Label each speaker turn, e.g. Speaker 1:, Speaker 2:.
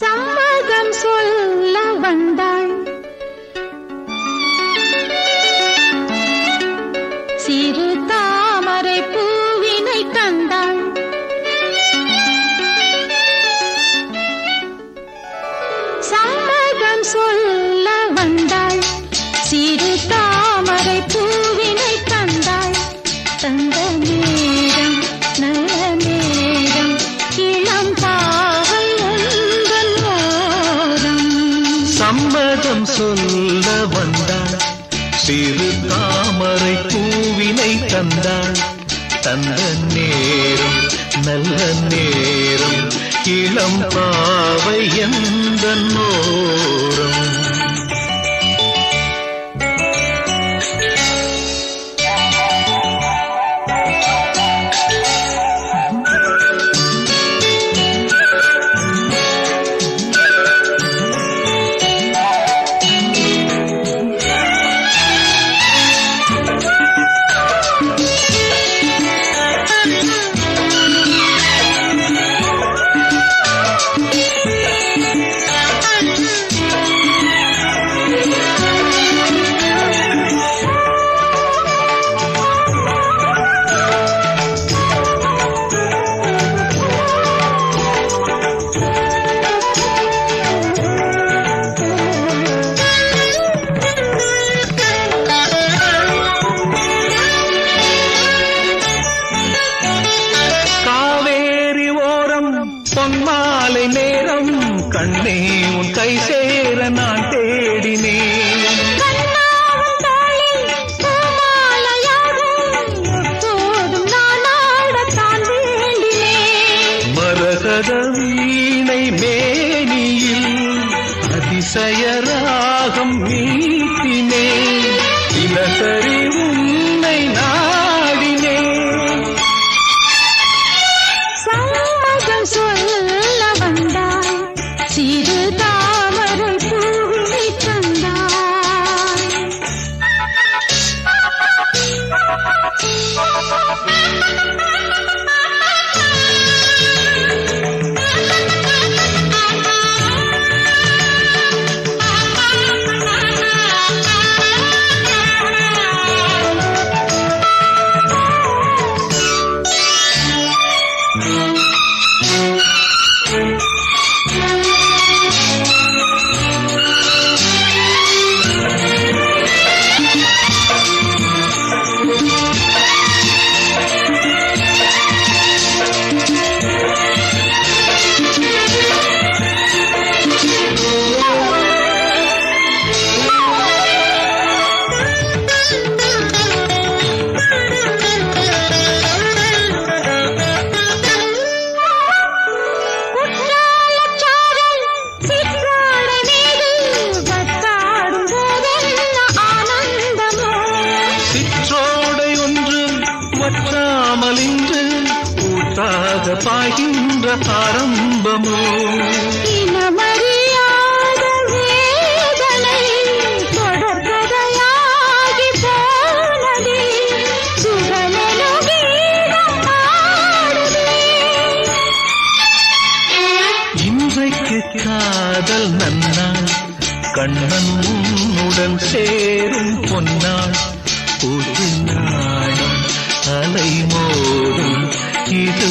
Speaker 1: சம்மதம் சொல்ல வந்தாள் சிறு தாமரை பூவினை தந்தாள் சம்மதம் சொல்ல
Speaker 2: சொல்ல வந்தாள் சிறு தாமரை பூவினை தந்தாள் தந்த நேரம் நல்ல நேரம் இளம் பாவை எந்த நோரம். பொன்மாலை நேரம் கண்ணே உன் கை சேர நான் தேடினேன். மரகத வீணை மேனியில் அதிசய ராகம் மீட்டினேன் தினசரி
Speaker 1: பாடுதே
Speaker 2: இன்றைக்கு காதல் நன்னாள் கண்ணன் உன்னுடன் சேரும் பொன்னாள் புது நாடும் அலை மோதும் இது